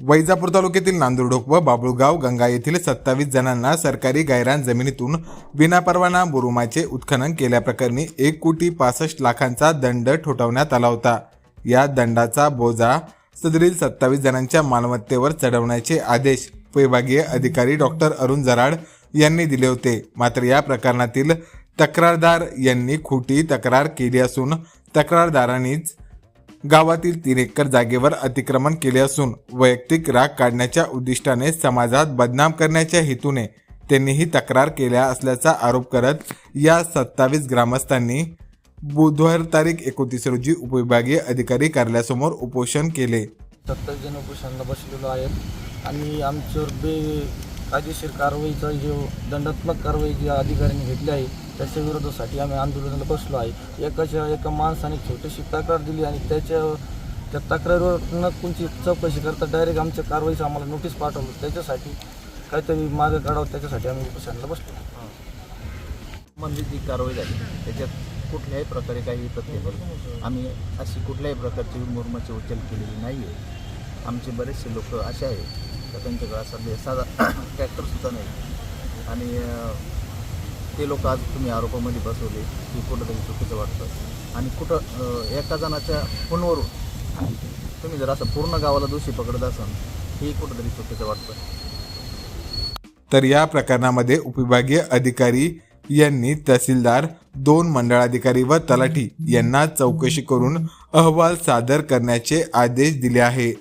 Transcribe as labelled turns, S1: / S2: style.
S1: वैजापूर तालुक्यातील नांदुरडोक व बाबुळगाव गंगा येथील सत्तावीस जणांना सरकारी गायरान जमिनीतून विनापरवाना बुरुमाचे उत्खनन केल्याप्रकरणी एक कोटी पासष्ट लाखांचा दंड ठोठावण्यात आला होता. या दंडाचा बोजा सदरील सत्तावीस जणांच्या मालमत्तेवर चढवण्याचे आदेश विभागीय अधिकारी डॉक्टर अरुण जराड यांनी दिले होते. मात्र या प्रकरणातील तक्रारदार यांनी खोटी तक्रार केली असून तक्रारदारांनीच गावातील तीन एकर जागेवर अतिक्रमण केले असून वैयक्तिक राग काढण्याच्या उद्दिष्टाने समाजात बदनाम करण्याच्या हेतूने त्यांनी ही तक्रार केल्या असल्याचा आरोप करत या सत्तावीस ग्रामस्थांनी बुधवार तारीख एकोतीस रोजी उपविभागीय अधिकारी कार्यालयासमोर उपोषण केले.
S2: सत्तावीस जण उपोषणाला बसलेलो आहेत आणि आमच्यावर बे कायदेशीर कारवाईचा जो दंडात्मक कारवाई जी अधिकाऱ्यांनी घेतली आहे त्याच्या विरोधासाठी आम्ही आंदोलनाला बसलो आहे. एकाच्या एका माणसाने छोटीशी तक्रार दिली आणि त्याच्या त्या तक्रारीवर न कोणची चौकशी करता डायरेक्ट आमच्या कारवाईचं आम्हाला नोटीस पाठवलं. त्याच्यासाठी काहीतरी मार्ग काढावं त्याच्यासाठी आम्ही उपोषणाला बसलो.
S3: संबंधित जी कारवाई झाली त्याच्यात कुठल्याही प्रकारे काही प्रत्येक नाही. आम्ही अशी कुठल्याही प्रकारची मुरमाची उचल केलेली नाही आहे आमचे बरेचसे लोक असे आहेत त्यांच्याकडे असा साधा ट्रॅक्टरसुद्धा नाही. आणि ते लोक आज तुम्ही आरोपामध्ये बसवले की कुठंतरी चुकीचं वाटतं. आणि कुठं एका जणाच्या फोनवरून तुम्ही जर असं पूर्ण गावाला दोषी पकडत असाल हे कुठंतरी चुकीचं वाटतं.
S1: तर या प्रकरणामध्ये उपविभागीय अधिकारी यांनी तहसीलदार दोन मंडळाधिकारी व तलाठी यांना चौकशी करून अहवाल सादर करण्याचे आदेश दिले आहे.